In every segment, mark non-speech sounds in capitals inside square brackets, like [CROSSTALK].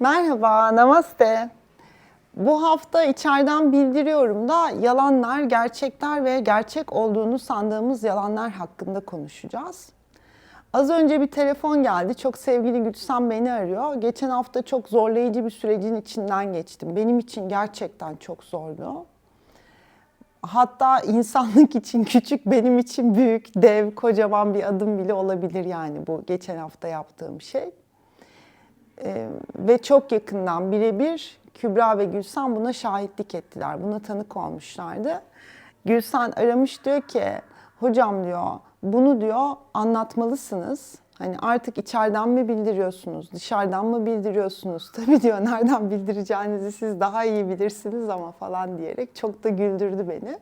Merhaba, namaste. Bu hafta içeriden bildiriyorum da yalanlar, gerçekler ve gerçek olduğunu sandığımız yalanlar hakkında konuşacağız. Az önce bir telefon geldi. Çok sevgili Gülsem beni arıyor. Geçen hafta çok zorlayıcı bir sürecin içinden geçtim. Benim için gerçekten çok zordu. Hatta insanlık için küçük, benim için büyük, dev, kocaman bir adım bile olabilir yani bu geçen hafta yaptığım şey. Ee, ve çok yakından birebir Kübra ve Gülsen buna şahitlik ettiler. Buna tanık olmuşlardı. Gülsen aramış diyor ki hocam diyor bunu diyor anlatmalısınız. Hani artık içeriden mi bildiriyorsunuz, dışarıdan mı bildiriyorsunuz? [LAUGHS] Tabii diyor nereden bildireceğinizi siz daha iyi bilirsiniz ama falan diyerek çok da güldürdü beni.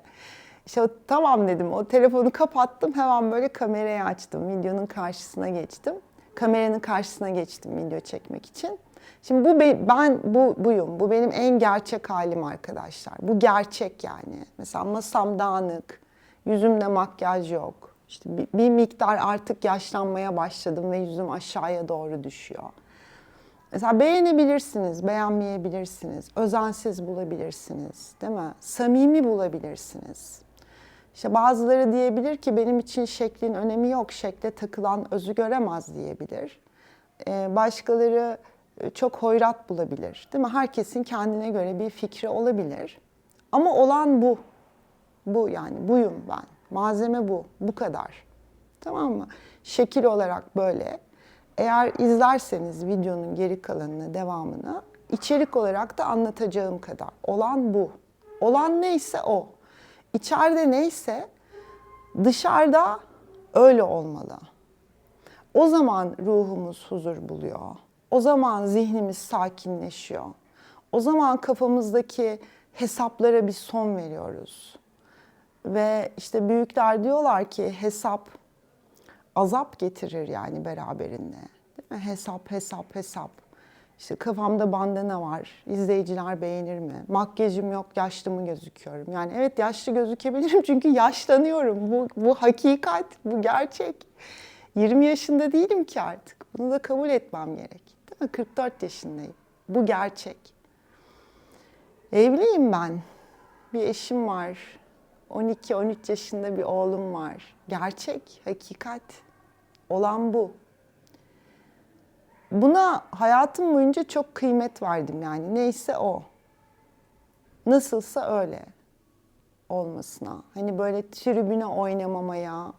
İşte tamam dedim o telefonu kapattım hemen böyle kamerayı açtım. Videonun karşısına geçtim. Kameranın karşısına geçtim video çekmek için. Şimdi bu be- ben bu buyum. Bu benim en gerçek halim arkadaşlar. Bu gerçek yani. Mesela masam dağınık, yüzümde makyaj yok. İşte bir, bir miktar artık yaşlanmaya başladım ve yüzüm aşağıya doğru düşüyor. Mesela beğenebilirsiniz, beğenmeyebilirsiniz, özensiz bulabilirsiniz, değil mi? Samimi bulabilirsiniz. İşte bazıları diyebilir ki benim için şeklin önemi yok, şekle takılan özü göremez diyebilir. Ee, başkaları e, çok hoyrat bulabilir, değil mi? Herkesin kendine göre bir fikri olabilir. Ama olan bu. Bu yani buyum ben. Malzeme bu. Bu kadar. Tamam mı? Şekil olarak böyle. Eğer izlerseniz videonun geri kalanını, devamını, içerik olarak da anlatacağım kadar. Olan bu. Olan neyse o. İçeride neyse dışarıda öyle olmalı. O zaman ruhumuz huzur buluyor. O zaman zihnimiz sakinleşiyor. O zaman kafamızdaki hesaplara bir son veriyoruz. Ve işte büyükler diyorlar ki hesap azap getirir yani beraberinde. Değil mi? Hesap, hesap, hesap. İşte kafamda bandana var. İzleyiciler beğenir mi? Makyajım yok, yaşlı mı gözüküyorum? Yani evet yaşlı gözükebilirim [LAUGHS] çünkü yaşlanıyorum. Bu, bu hakikat, bu gerçek. 20 yaşında değilim ki artık. Bunu da kabul etmem gerek. Değil mi? 44 yaşındayım. Bu gerçek. Evliyim ben. Bir eşim var. 12-13 yaşında bir oğlum var. Gerçek, hakikat. Olan bu. Buna hayatım boyunca çok kıymet verdim yani. Neyse o. Nasılsa öyle olmasına. Hani böyle tribüne oynamamaya,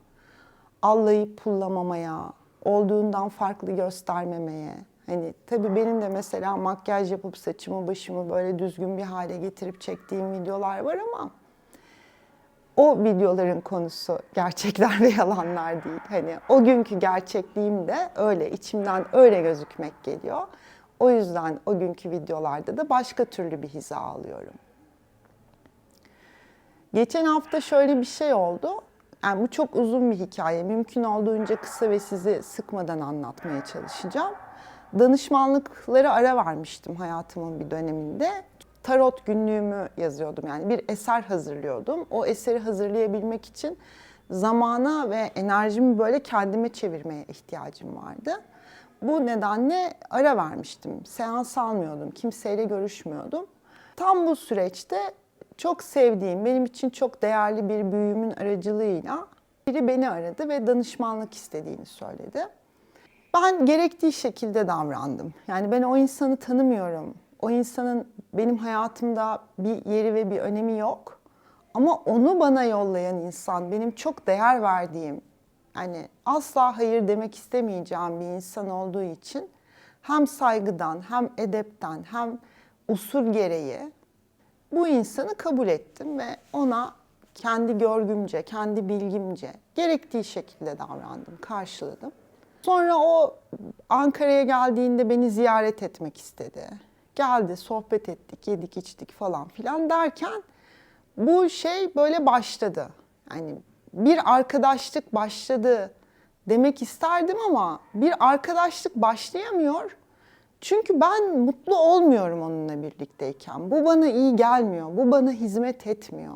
allayıp pullamamaya, olduğundan farklı göstermemeye. Hani tabii benim de mesela makyaj yapıp saçımı başımı böyle düzgün bir hale getirip çektiğim videolar var ama o videoların konusu gerçekler ve yalanlar değil. Hani o günkü gerçekliğim de öyle, içimden öyle gözükmek geliyor. O yüzden o günkü videolarda da başka türlü bir hiza alıyorum. Geçen hafta şöyle bir şey oldu. Yani bu çok uzun bir hikaye. Mümkün olduğunca kısa ve sizi sıkmadan anlatmaya çalışacağım. Danışmanlıklara ara vermiştim hayatımın bir döneminde. Tarot günlüğümü yazıyordum yani bir eser hazırlıyordum. O eseri hazırlayabilmek için zamana ve enerjimi böyle kendime çevirmeye ihtiyacım vardı. Bu nedenle ara vermiştim. Seans almıyordum, kimseyle görüşmüyordum. Tam bu süreçte çok sevdiğim, benim için çok değerli bir büyüğümün aracılığıyla biri beni aradı ve danışmanlık istediğini söyledi. Ben gerektiği şekilde davrandım. Yani ben o insanı tanımıyorum. O insanın benim hayatımda bir yeri ve bir önemi yok. Ama onu bana yollayan insan benim çok değer verdiğim, yani asla hayır demek istemeyeceğim bir insan olduğu için hem saygıdan, hem edepten, hem usul gereği bu insanı kabul ettim ve ona kendi görgümce, kendi bilgimce gerektiği şekilde davrandım, karşıladım. Sonra o Ankara'ya geldiğinde beni ziyaret etmek istedi. Geldi, sohbet ettik, yedik, içtik falan filan derken bu şey böyle başladı. Yani bir arkadaşlık başladı demek isterdim ama bir arkadaşlık başlayamıyor. Çünkü ben mutlu olmuyorum onunla birlikteyken. Bu bana iyi gelmiyor, bu bana hizmet etmiyor.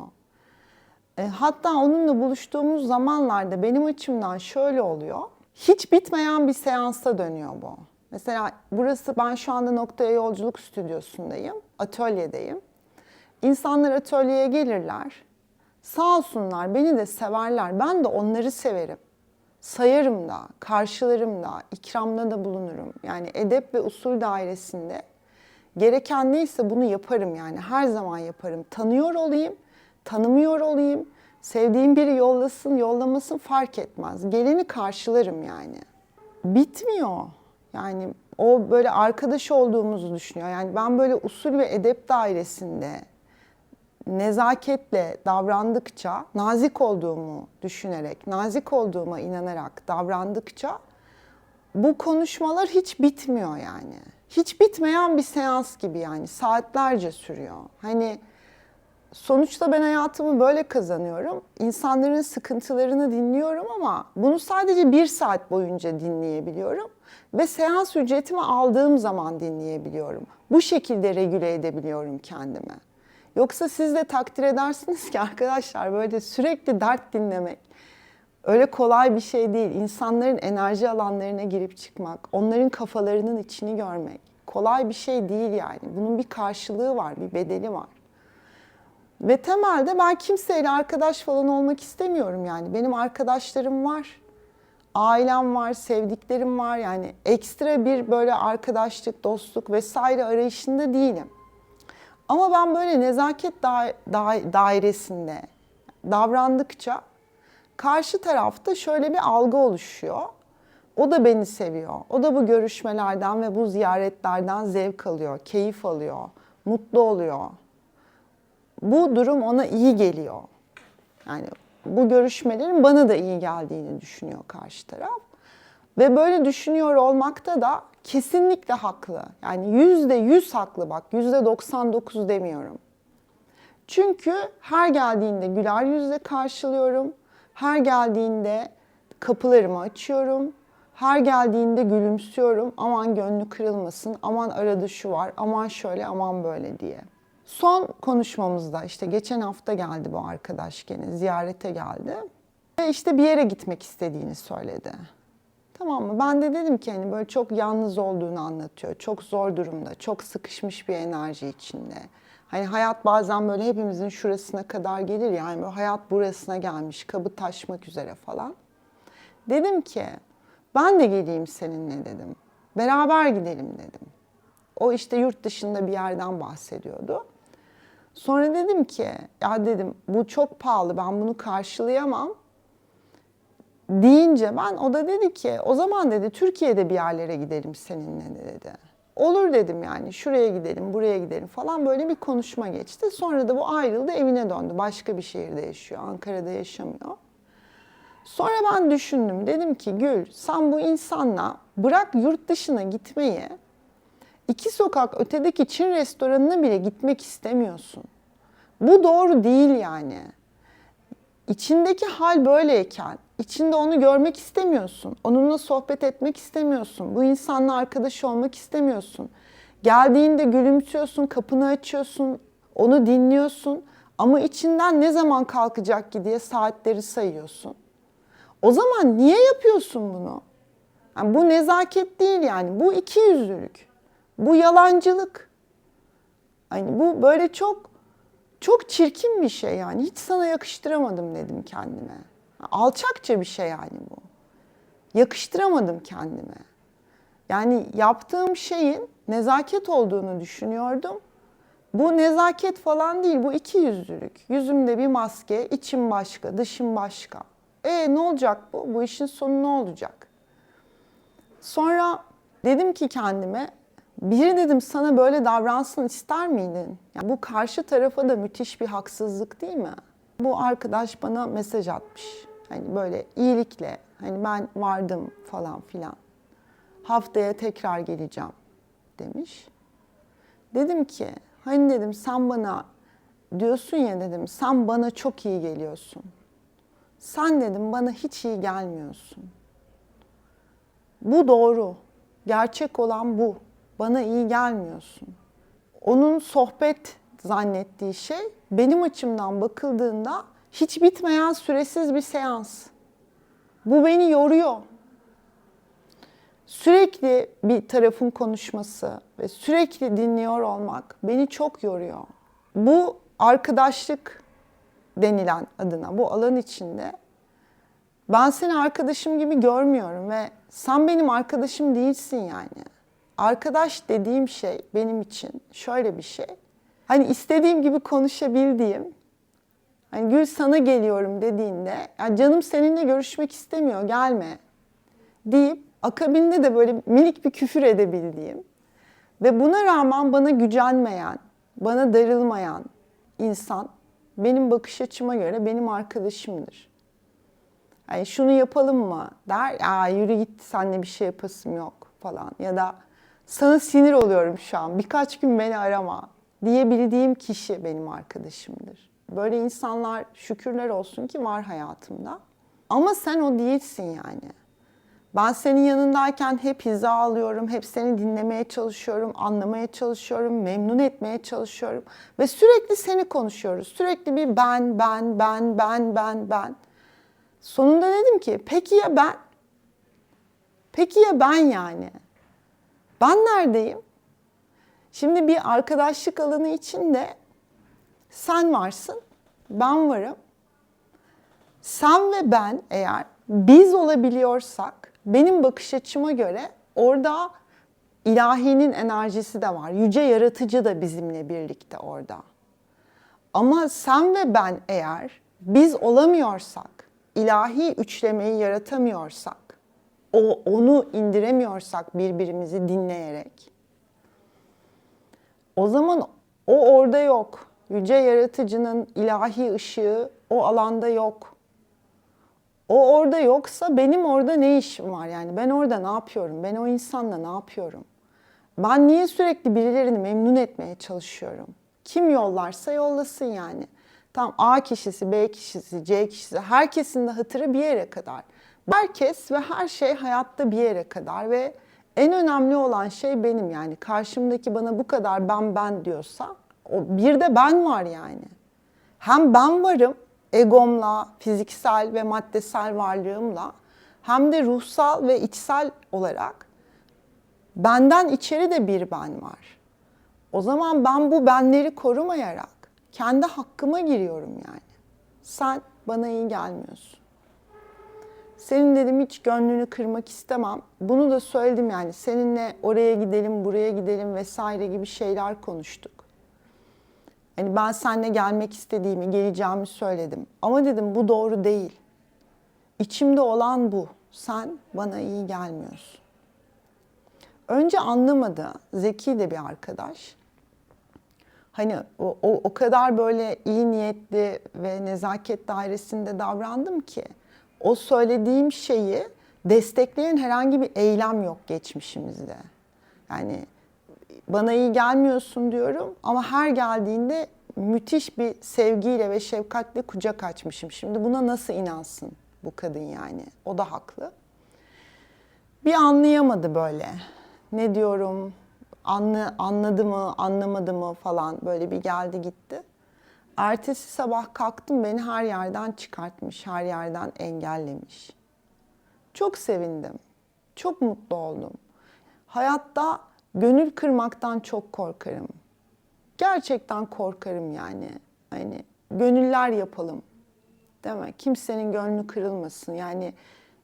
E, hatta onunla buluştuğumuz zamanlarda benim açımdan şöyle oluyor. Hiç bitmeyen bir seansa dönüyor bu. Mesela burası ben şu anda Noktaya Yolculuk Stüdyosu'ndayım, atölyedeyim. İnsanlar atölyeye gelirler. Sağ olsunlar beni de severler. Ben de onları severim. Sayarım da, karşılarım da, ikramda da bulunurum. Yani edep ve usul dairesinde gereken neyse bunu yaparım yani. Her zaman yaparım. Tanıyor olayım, tanımıyor olayım. Sevdiğim biri yollasın, yollamasın fark etmez. Geleni karşılarım yani. Bitmiyor. Yani o böyle arkadaş olduğumuzu düşünüyor. Yani ben böyle usul ve edep dairesinde nezaketle davrandıkça, nazik olduğumu düşünerek, nazik olduğuma inanarak davrandıkça bu konuşmalar hiç bitmiyor yani. Hiç bitmeyen bir seans gibi yani saatlerce sürüyor. Hani sonuçta ben hayatımı böyle kazanıyorum. İnsanların sıkıntılarını dinliyorum ama bunu sadece bir saat boyunca dinleyebiliyorum. Ve seans ücretimi aldığım zaman dinleyebiliyorum. Bu şekilde regüle edebiliyorum kendimi. Yoksa siz de takdir edersiniz ki arkadaşlar böyle sürekli dert dinlemek öyle kolay bir şey değil. İnsanların enerji alanlarına girip çıkmak, onların kafalarının içini görmek kolay bir şey değil yani. Bunun bir karşılığı var, bir bedeli var. Ve temelde ben kimseyle arkadaş falan olmak istemiyorum yani. Benim arkadaşlarım var. Ailem var, sevdiklerim var. Yani ekstra bir böyle arkadaşlık, dostluk vesaire arayışında değilim. Ama ben böyle nezaket da- da- dairesinde davrandıkça karşı tarafta şöyle bir algı oluşuyor. O da beni seviyor. O da bu görüşmelerden ve bu ziyaretlerden zevk alıyor, keyif alıyor, mutlu oluyor. Bu durum ona iyi geliyor. Yani bu görüşmelerin bana da iyi geldiğini düşünüyor karşı taraf. Ve böyle düşünüyor olmakta da kesinlikle haklı. Yani yüzde yüz haklı bak, yüzde 99 demiyorum. Çünkü her geldiğinde güler yüzle karşılıyorum. Her geldiğinde kapılarımı açıyorum. Her geldiğinde gülümsüyorum. Aman gönlü kırılmasın, aman arada şu var, aman şöyle, aman böyle diye. Son konuşmamızda işte geçen hafta geldi bu arkadaş gene ziyarete geldi. Ve işte bir yere gitmek istediğini söyledi. Tamam mı? Ben de dedim ki hani böyle çok yalnız olduğunu anlatıyor. Çok zor durumda, çok sıkışmış bir enerji içinde. Hani hayat bazen böyle hepimizin şurasına kadar gelir yani böyle hayat burasına gelmiş, kabı taşmak üzere falan. Dedim ki ben de geleyim seninle dedim. Beraber gidelim dedim. O işte yurt dışında bir yerden bahsediyordu. Sonra dedim ki ya dedim bu çok pahalı ben bunu karşılayamam deyince ben o da dedi ki o zaman dedi Türkiye'de bir yerlere gidelim seninle dedi. Olur dedim yani şuraya gidelim buraya gidelim falan böyle bir konuşma geçti. Sonra da bu ayrıldı evine döndü. Başka bir şehirde yaşıyor Ankara'da yaşamıyor. Sonra ben düşündüm dedim ki Gül sen bu insanla bırak yurt dışına gitmeyi iki sokak ötedeki Çin restoranına bile gitmek istemiyorsun. Bu doğru değil yani. İçindeki hal böyleyken, içinde onu görmek istemiyorsun. Onunla sohbet etmek istemiyorsun. Bu insanla arkadaş olmak istemiyorsun. Geldiğinde gülümsüyorsun, kapını açıyorsun, onu dinliyorsun. Ama içinden ne zaman kalkacak ki diye saatleri sayıyorsun. O zaman niye yapıyorsun bunu? Yani bu nezaket değil yani. Bu iki yüzlülük. Bu yalancılık. Hani bu böyle çok çok çirkin bir şey yani. Hiç sana yakıştıramadım dedim kendime. Alçakça bir şey yani bu. Yakıştıramadım kendime. Yani yaptığım şeyin nezaket olduğunu düşünüyordum. Bu nezaket falan değil, bu iki yüzlülük. Yüzümde bir maske, içim başka, dışım başka. E ne olacak bu? Bu işin sonu ne olacak? Sonra dedim ki kendime, biri dedim sana böyle davransın ister miydin? Yani bu karşı tarafa da müthiş bir haksızlık değil mi? Bu arkadaş bana mesaj atmış. Hani böyle iyilikle, hani ben vardım falan filan. Haftaya tekrar geleceğim demiş. Dedim ki, hani dedim sen bana diyorsun ya dedim, sen bana çok iyi geliyorsun. Sen dedim bana hiç iyi gelmiyorsun. Bu doğru. Gerçek olan bu. Bana iyi gelmiyorsun. Onun sohbet zannettiği şey benim açımdan bakıldığında hiç bitmeyen süresiz bir seans. Bu beni yoruyor. Sürekli bir tarafın konuşması ve sürekli dinliyor olmak beni çok yoruyor. Bu arkadaşlık denilen adına bu alan içinde ben seni arkadaşım gibi görmüyorum ve sen benim arkadaşım değilsin yani. Arkadaş dediğim şey benim için şöyle bir şey. Hani istediğim gibi konuşabildiğim, hani Gül sana geliyorum dediğinde, ya canım seninle görüşmek istemiyor, gelme deyip akabinde de böyle minik bir küfür edebildiğim ve buna rağmen bana gücenmeyen, bana darılmayan insan benim bakış açıma göre benim arkadaşımdır. Yani şunu yapalım mı der, ya yürü git senle bir şey yapasım yok falan ya da sana sinir oluyorum şu an birkaç gün beni arama diyebildiğim kişi benim arkadaşımdır. Böyle insanlar şükürler olsun ki var hayatımda. Ama sen o değilsin yani. Ben senin yanındayken hep hiza alıyorum, hep seni dinlemeye çalışıyorum, anlamaya çalışıyorum, memnun etmeye çalışıyorum. Ve sürekli seni konuşuyoruz. Sürekli bir ben, ben, ben, ben, ben, ben. Sonunda dedim ki peki ya ben? Peki ya ben yani? Ben neredeyim? Şimdi bir arkadaşlık alanı içinde sen varsın, ben varım. Sen ve ben eğer biz olabiliyorsak benim bakış açıma göre orada ilahinin enerjisi de var. Yüce yaratıcı da bizimle birlikte orada. Ama sen ve ben eğer biz olamıyorsak, ilahi üçlemeyi yaratamıyorsak, o onu indiremiyorsak birbirimizi dinleyerek o zaman o orada yok. Yüce yaratıcının ilahi ışığı o alanda yok. O orada yoksa benim orada ne işim var yani? Ben orada ne yapıyorum? Ben o insanla ne yapıyorum? Ben niye sürekli birilerini memnun etmeye çalışıyorum? Kim yollarsa yollasın yani. Tam A kişisi, B kişisi, C kişisi herkesin de hatırı bir yere kadar. Herkes ve her şey hayatta bir yere kadar ve en önemli olan şey benim yani. Karşımdaki bana bu kadar ben ben diyorsa o bir de ben var yani. Hem ben varım egomla, fiziksel ve maddesel varlığımla hem de ruhsal ve içsel olarak benden içeri de bir ben var. O zaman ben bu benleri korumayarak kendi hakkıma giriyorum yani. Sen bana iyi gelmiyorsun. Senin dedim hiç gönlünü kırmak istemem. Bunu da söyledim yani seninle oraya gidelim, buraya gidelim vesaire gibi şeyler konuştuk. Hani ben seninle gelmek istediğimi, geleceğimi söyledim. Ama dedim bu doğru değil. İçimde olan bu. Sen bana iyi gelmiyorsun. Önce anlamadı. Zeki de bir arkadaş. Hani o, o, o kadar böyle iyi niyetli ve nezaket dairesinde davrandım ki o söylediğim şeyi destekleyen herhangi bir eylem yok geçmişimizde. Yani bana iyi gelmiyorsun diyorum ama her geldiğinde müthiş bir sevgiyle ve şefkatle kucak açmışım. Şimdi buna nasıl inansın bu kadın yani? O da haklı. Bir anlayamadı böyle. Ne diyorum, anlı, anladı mı, anlamadı mı falan böyle bir geldi gitti. Ertesi sabah kalktım beni her yerden çıkartmış, her yerden engellemiş. Çok sevindim. Çok mutlu oldum. Hayatta gönül kırmaktan çok korkarım. Gerçekten korkarım yani. Hani gönüller yapalım. Değil mi? Kimsenin gönlü kırılmasın. Yani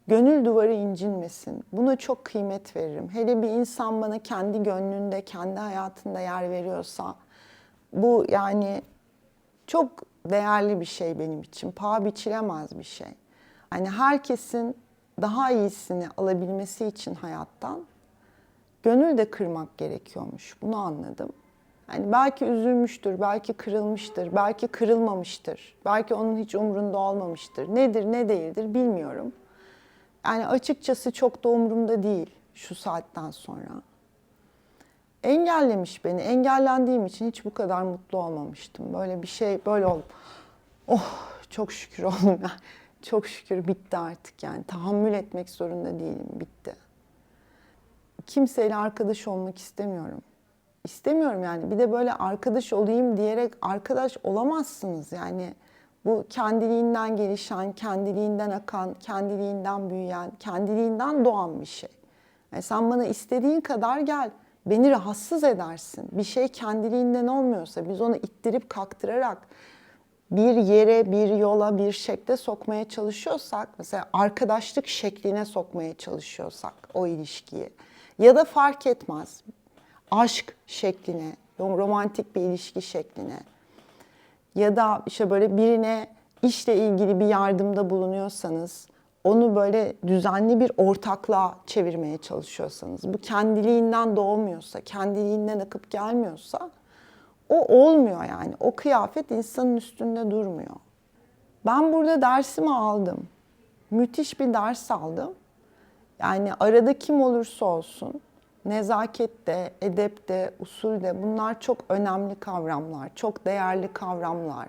gönül duvarı incinmesin. Buna çok kıymet veririm. Hele bir insan bana kendi gönlünde, kendi hayatında yer veriyorsa bu yani çok değerli bir şey benim için. Paha biçilemez bir şey. Hani herkesin daha iyisini alabilmesi için hayattan gönül de kırmak gerekiyormuş. Bunu anladım. Hani belki üzülmüştür, belki kırılmıştır, belki kırılmamıştır. Belki onun hiç umrunda olmamıştır. Nedir, ne değildir bilmiyorum. Yani açıkçası çok da umurumda değil şu saatten sonra. Engellemiş beni. Engellendiğim için hiç bu kadar mutlu olmamıştım. Böyle bir şey, böyle oldum. Oh çok şükür [LAUGHS] oldum ya. Çok şükür bitti artık yani. Tahammül etmek zorunda değilim. Bitti. Kimseyle arkadaş olmak istemiyorum. İstemiyorum yani. Bir de böyle arkadaş olayım diyerek arkadaş olamazsınız yani. Bu kendiliğinden gelişen, kendiliğinden akan, kendiliğinden büyüyen, kendiliğinden doğan bir şey. Yani sen bana istediğin kadar gel. Beni rahatsız edersin. Bir şey kendiliğinden olmuyorsa biz onu ittirip kaktırarak bir yere, bir yola, bir şekle sokmaya çalışıyorsak, mesela arkadaşlık şekline sokmaya çalışıyorsak o ilişkiyi ya da fark etmez aşk şekline, romantik bir ilişki şekline ya da işte böyle birine işle ilgili bir yardımda bulunuyorsanız onu böyle düzenli bir ortaklığa çevirmeye çalışıyorsanız bu kendiliğinden doğmuyorsa, kendiliğinden akıp gelmiyorsa o olmuyor yani. O kıyafet insanın üstünde durmuyor. Ben burada dersimi aldım. Müthiş bir ders aldım. Yani arada kim olursa olsun nezakette, edepte, usulde bunlar çok önemli kavramlar, çok değerli kavramlar.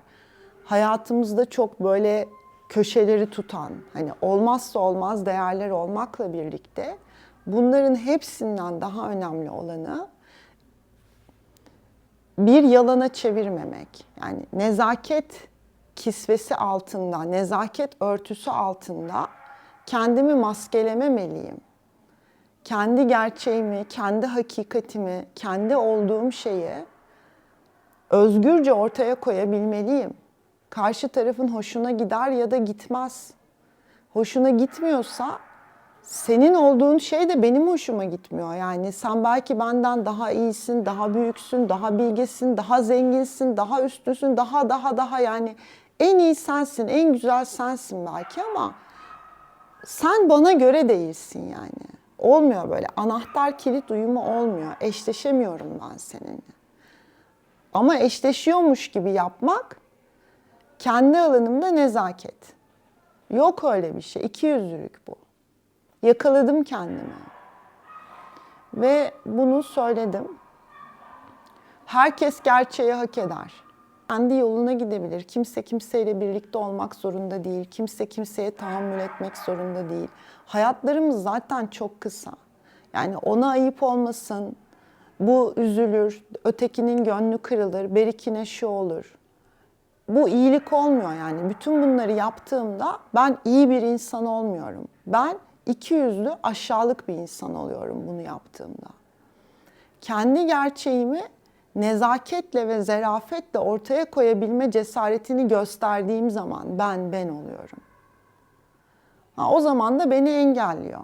Hayatımızda çok böyle köşeleri tutan, hani olmazsa olmaz değerler olmakla birlikte bunların hepsinden daha önemli olanı bir yalana çevirmemek. Yani nezaket kisvesi altında, nezaket örtüsü altında kendimi maskelememeliyim. Kendi gerçeğimi, kendi hakikatimi, kendi olduğum şeyi özgürce ortaya koyabilmeliyim. Karşı tarafın hoşuna gider ya da gitmez. Hoşuna gitmiyorsa senin olduğun şey de benim hoşuma gitmiyor. Yani sen belki benden daha iyisin, daha büyüksün, daha bilgesin, daha zenginsin, daha üstünsün, daha daha daha yani en iyi sensin, en güzel sensin belki ama sen bana göre değilsin yani. Olmuyor böyle. Anahtar kilit uyumu olmuyor. Eşleşemiyorum ben seninle. Ama eşleşiyormuş gibi yapmak kendi alanımda nezaket. Yok öyle bir şey. İki yüzlülük bu. Yakaladım kendimi. Ve bunu söyledim. Herkes gerçeği hak eder. Kendi yoluna gidebilir. Kimse kimseyle birlikte olmak zorunda değil. Kimse kimseye tahammül etmek zorunda değil. Hayatlarımız zaten çok kısa. Yani ona ayıp olmasın, bu üzülür, ötekinin gönlü kırılır, berikine şu olur. Bu iyilik olmuyor yani. Bütün bunları yaptığımda ben iyi bir insan olmuyorum. Ben iki yüzlü aşağılık bir insan oluyorum bunu yaptığımda. Kendi gerçeğimi nezaketle ve zerafetle ortaya koyabilme cesaretini gösterdiğim zaman ben ben oluyorum. Ha, o zaman da beni engelliyor.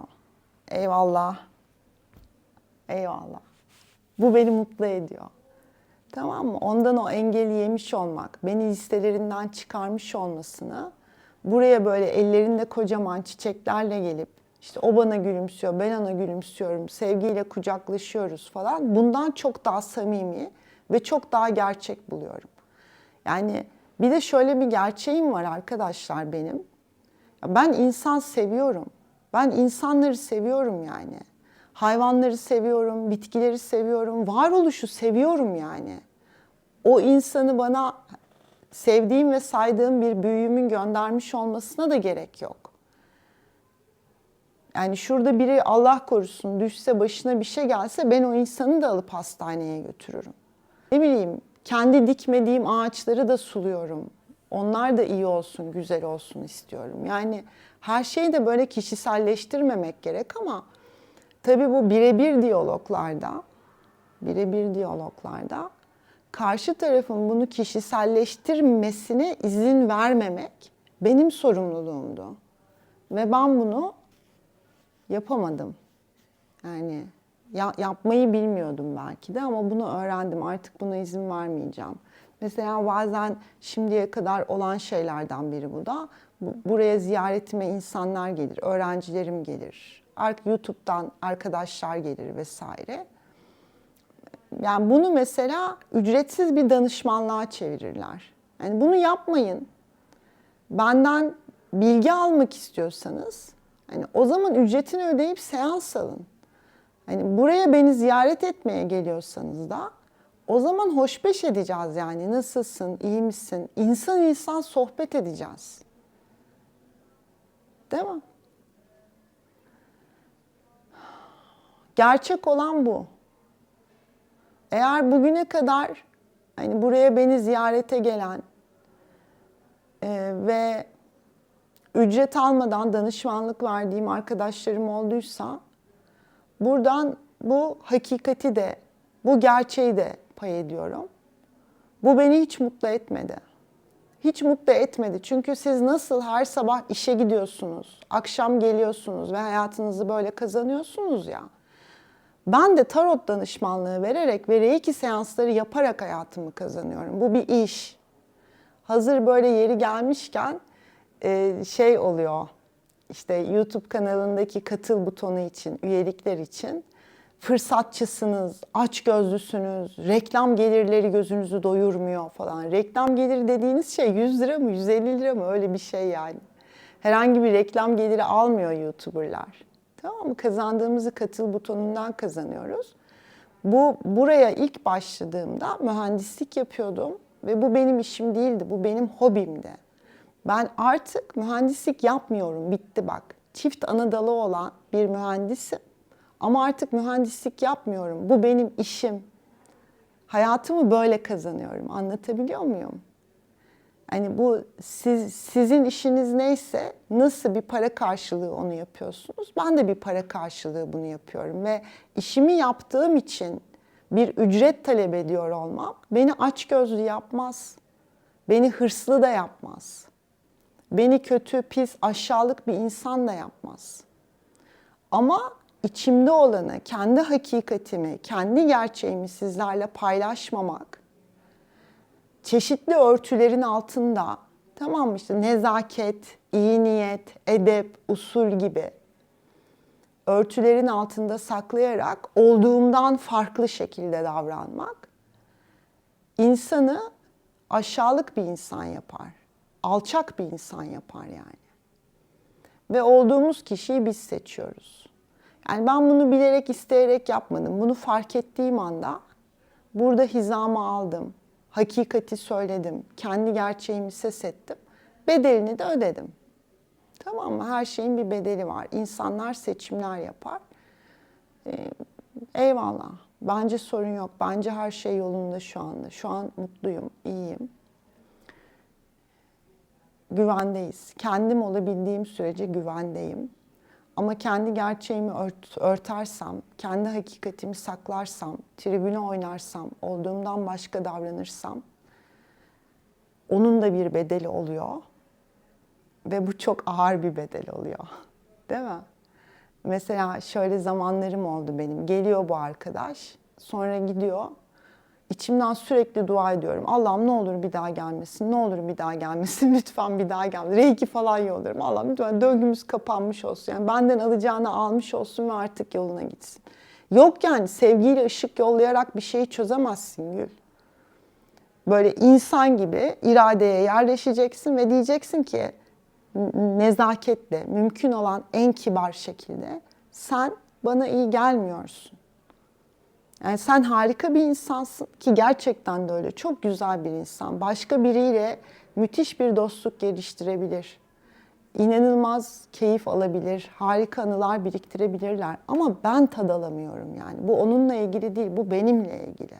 Eyvallah. Eyvallah. Bu beni mutlu ediyor. Tamam mı? Ondan o engeli yemiş olmak, beni listelerinden çıkarmış olmasını, buraya böyle ellerinde kocaman çiçeklerle gelip işte o bana gülümsüyor, ben ona gülümsüyorum, sevgiyle kucaklaşıyoruz falan. Bundan çok daha samimi ve çok daha gerçek buluyorum. Yani bir de şöyle bir gerçeğim var arkadaşlar benim. Ben insan seviyorum. Ben insanları seviyorum yani. Hayvanları seviyorum, bitkileri seviyorum, varoluşu seviyorum yani. O insanı bana sevdiğim ve saydığım bir büyüğümün göndermiş olmasına da gerek yok. Yani şurada biri Allah korusun düşse başına bir şey gelse ben o insanı da alıp hastaneye götürürüm. Ne bileyim kendi dikmediğim ağaçları da suluyorum. Onlar da iyi olsun, güzel olsun istiyorum. Yani her şeyi de böyle kişiselleştirmemek gerek ama tabii bu birebir diyaloglarda, birebir diyaloglarda karşı tarafın bunu kişiselleştirmesine izin vermemek benim sorumluluğumdu. Ve ben bunu yapamadım. Yani ya, yapmayı bilmiyordum belki de ama bunu öğrendim. Artık buna izin vermeyeceğim. Mesela bazen şimdiye kadar olan şeylerden biri bu da. Buraya ziyaretime insanlar gelir, öğrencilerim gelir. YouTube'dan arkadaşlar gelir vesaire. Yani bunu mesela ücretsiz bir danışmanlığa çevirirler. Yani bunu yapmayın. Benden bilgi almak istiyorsanız hani o zaman ücretini ödeyip seans alın. Hani buraya beni ziyaret etmeye geliyorsanız da o zaman hoşbeş edeceğiz yani. Nasılsın, iyi misin? İnsan insan sohbet edeceğiz. Değil mi? Gerçek olan bu. Eğer bugüne kadar hani buraya beni ziyarete gelen e, ve ücret almadan danışmanlık verdiğim arkadaşlarım olduysa buradan bu hakikati de, bu gerçeği de pay ediyorum. Bu beni hiç mutlu etmedi. Hiç mutlu etmedi. Çünkü siz nasıl her sabah işe gidiyorsunuz, akşam geliyorsunuz ve hayatınızı böyle kazanıyorsunuz ya. Ben de tarot danışmanlığı vererek ve reiki seansları yaparak hayatımı kazanıyorum. Bu bir iş. Hazır böyle yeri gelmişken e, şey oluyor. İşte YouTube kanalındaki katıl butonu için, üyelikler için fırsatçısınız, aç gözlüsünüz, reklam gelirleri gözünüzü doyurmuyor falan. Reklam geliri dediğiniz şey 100 lira mı, 150 lira mı öyle bir şey yani. Herhangi bir reklam geliri almıyor YouTuber'lar. Tamam mı? Kazandığımızı katıl butonundan kazanıyoruz. Bu buraya ilk başladığımda mühendislik yapıyordum ve bu benim işim değildi. Bu benim hobimdi. Ben artık mühendislik yapmıyorum. Bitti bak. Çift ana dalı olan bir mühendisim. Ama artık mühendislik yapmıyorum. Bu benim işim. Hayatımı böyle kazanıyorum. Anlatabiliyor muyum? Hani bu siz, sizin işiniz neyse nasıl bir para karşılığı onu yapıyorsunuz. Ben de bir para karşılığı bunu yapıyorum ve işimi yaptığım için bir ücret talep ediyor olmam beni açgözlü yapmaz. Beni hırslı da yapmaz. Beni kötü, pis, aşağılık bir insan da yapmaz. Ama içimde olanı, kendi hakikatimi, kendi gerçeğimi sizlerle paylaşmamak, çeşitli örtülerin altında tamam mı işte nezaket, iyi niyet, edep, usul gibi örtülerin altında saklayarak olduğumdan farklı şekilde davranmak insanı aşağılık bir insan yapar. Alçak bir insan yapar yani. Ve olduğumuz kişiyi biz seçiyoruz. Yani ben bunu bilerek isteyerek yapmadım. Bunu fark ettiğim anda burada hizamı aldım. Hakikati söyledim. Kendi gerçeğimi ses ettim. Bedelini de ödedim. Tamam mı? Her şeyin bir bedeli var. İnsanlar seçimler yapar. Ee, eyvallah. Bence sorun yok. Bence her şey yolunda şu anda. Şu an mutluyum, iyiyim. Güvendeyiz. Kendim olabildiğim sürece güvendeyim. Ama kendi gerçeğimi ört, örtersem, kendi hakikatimi saklarsam, tribüne oynarsam, olduğumdan başka davranırsam onun da bir bedeli oluyor. Ve bu çok ağır bir bedel oluyor. [LAUGHS] Değil mi? Mesela şöyle zamanlarım oldu benim. Geliyor bu arkadaş, sonra gidiyor. İçimden sürekli dua ediyorum. Allah'ım ne olur bir daha gelmesin, ne olur bir daha gelmesin, [LAUGHS] lütfen bir daha gelmesin. Reiki falan yolluyorum. Allah'ım lütfen döngümüz kapanmış olsun. Yani benden alacağını almış olsun ve artık yoluna gitsin. Yok yani sevgiyle ışık yollayarak bir şeyi çözemezsin Gül. Böyle insan gibi iradeye yerleşeceksin ve diyeceksin ki nezaketle, mümkün olan en kibar şekilde sen bana iyi gelmiyorsun. Yani sen harika bir insansın ki gerçekten de öyle. Çok güzel bir insan. Başka biriyle müthiş bir dostluk geliştirebilir. İnanılmaz keyif alabilir, harika anılar biriktirebilirler. Ama ben tad alamıyorum yani. Bu onunla ilgili değil, bu benimle ilgili.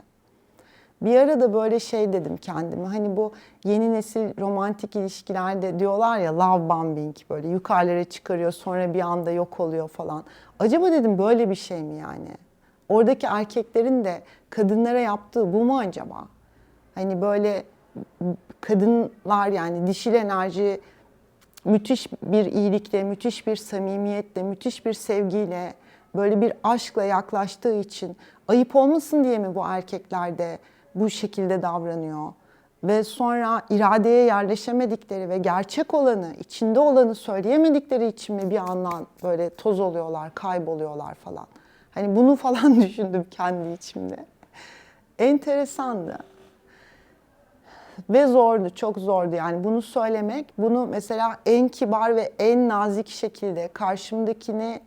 Bir ara da böyle şey dedim kendime. Hani bu yeni nesil romantik ilişkilerde diyorlar ya love bombing böyle yukarılara çıkarıyor sonra bir anda yok oluyor falan. Acaba dedim böyle bir şey mi yani? Oradaki erkeklerin de kadınlara yaptığı bu mu acaba? Hani böyle kadınlar yani dişil enerji müthiş bir iyilikle, müthiş bir samimiyetle, müthiş bir sevgiyle, böyle bir aşkla yaklaştığı için ayıp olmasın diye mi bu erkekler de bu şekilde davranıyor? Ve sonra iradeye yerleşemedikleri ve gerçek olanı, içinde olanı söyleyemedikleri için mi bir andan böyle toz oluyorlar, kayboluyorlar falan. Hani bunu falan [LAUGHS] düşündüm kendi içimde. Enteresandı. Ve zordu, çok zordu yani bunu söylemek. Bunu mesela en kibar ve en nazik şekilde karşımdakini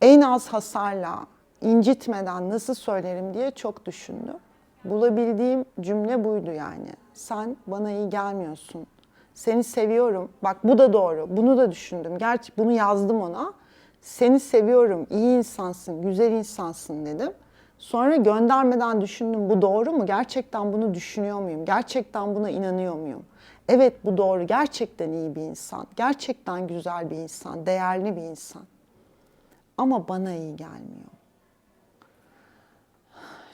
en az hasarla, incitmeden nasıl söylerim diye çok düşündüm. Bulabildiğim cümle buydu yani. Sen bana iyi gelmiyorsun. Seni seviyorum. Bak bu da doğru. Bunu da düşündüm. Gerçi bunu yazdım ona. Seni seviyorum, iyi insansın, güzel insansın dedim. Sonra göndermeden düşündüm bu doğru mu? Gerçekten bunu düşünüyor muyum? Gerçekten buna inanıyor muyum? Evet bu doğru. Gerçekten iyi bir insan. Gerçekten güzel bir insan, değerli bir insan. Ama bana iyi gelmiyor.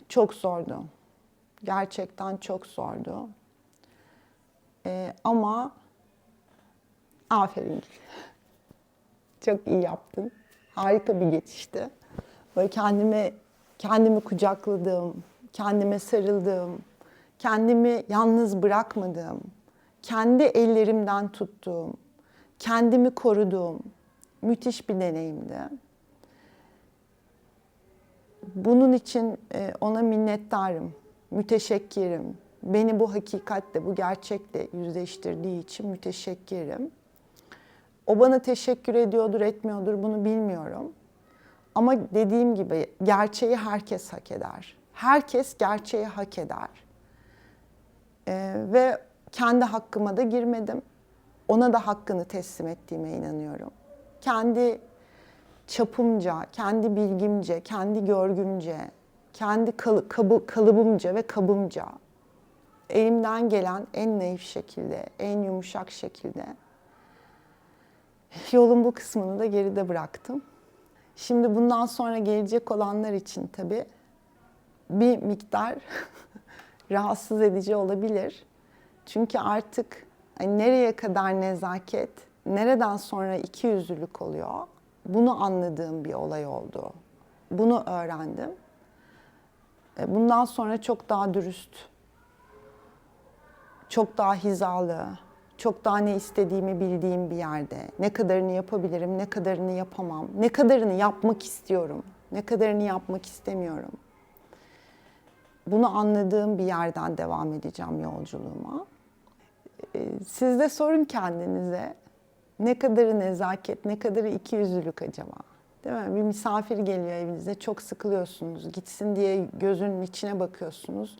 Çok zordu. Gerçekten çok zordu. Ee, ama aferin. Çok iyi yaptın. Harika bir geçişti. Böyle kendime kendimi kucakladığım, kendime sarıldığım, kendimi yalnız bırakmadığım, kendi ellerimden tuttuğum, kendimi koruduğum müthiş bir deneyimdi. Bunun için e, ona minnettarım, müteşekkirim. Beni bu hakikatle, bu gerçekle yüzleştirdiği için müteşekkirim. O bana teşekkür ediyordur, etmiyordur bunu bilmiyorum. Ama dediğim gibi gerçeği herkes hak eder. Herkes gerçeği hak eder. Ee, ve kendi hakkıma da girmedim. Ona da hakkını teslim ettiğime inanıyorum. Kendi çapımca, kendi bilgimce, kendi görgümce, kendi kalı- kabı- kalıbımca ve kabımca elimden gelen en naif şekilde, en yumuşak şekilde yolun bu kısmını da geride bıraktım. Şimdi bundan sonra gelecek olanlar için tabii bir miktar [LAUGHS] rahatsız edici olabilir. Çünkü artık hani nereye kadar nezaket, nereden sonra iki yüzlülük oluyor? Bunu anladığım bir olay oldu. Bunu öğrendim. E, Bundan sonra çok daha dürüst, çok daha hizalı, çok daha ne istediğimi bildiğim bir yerde. Ne kadarını yapabilirim, ne kadarını yapamam, ne kadarını yapmak istiyorum, ne kadarını yapmak istemiyorum. Bunu anladığım bir yerden devam edeceğim yolculuğuma. Ee, Siz de sorun kendinize. Ne kadarı nezaket, ne kadarı ikiyüzlülük acaba? Değil mi? Bir misafir geliyor evinize, çok sıkılıyorsunuz. Gitsin diye gözünün içine bakıyorsunuz.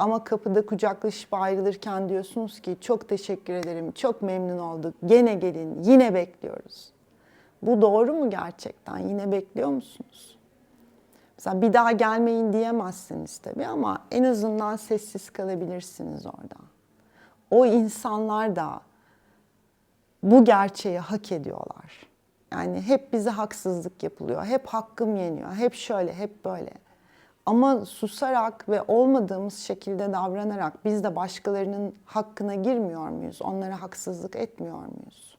Ama kapıda kucaklaşıp ayrılırken diyorsunuz ki çok teşekkür ederim, çok memnun olduk, gene gelin, yine bekliyoruz. Bu doğru mu gerçekten? Yine bekliyor musunuz? Mesela bir daha gelmeyin diyemezsiniz tabii ama en azından sessiz kalabilirsiniz orada. O insanlar da bu gerçeği hak ediyorlar. Yani hep bize haksızlık yapılıyor, hep hakkım yeniyor, hep şöyle, hep böyle. Ama susarak ve olmadığımız şekilde davranarak biz de başkalarının hakkına girmiyor muyuz? Onlara haksızlık etmiyor muyuz?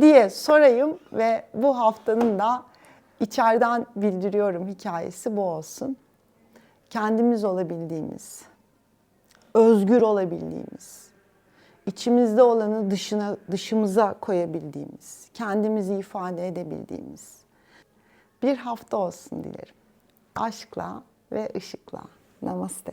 diye sorayım ve bu haftanın da içeriden bildiriyorum hikayesi bu olsun. Kendimiz olabildiğimiz, özgür olabildiğimiz, içimizde olanı dışına dışımıza koyabildiğimiz, kendimizi ifade edebildiğimiz bir hafta olsun dilerim. Aşkla ve ışıkla. Namaste.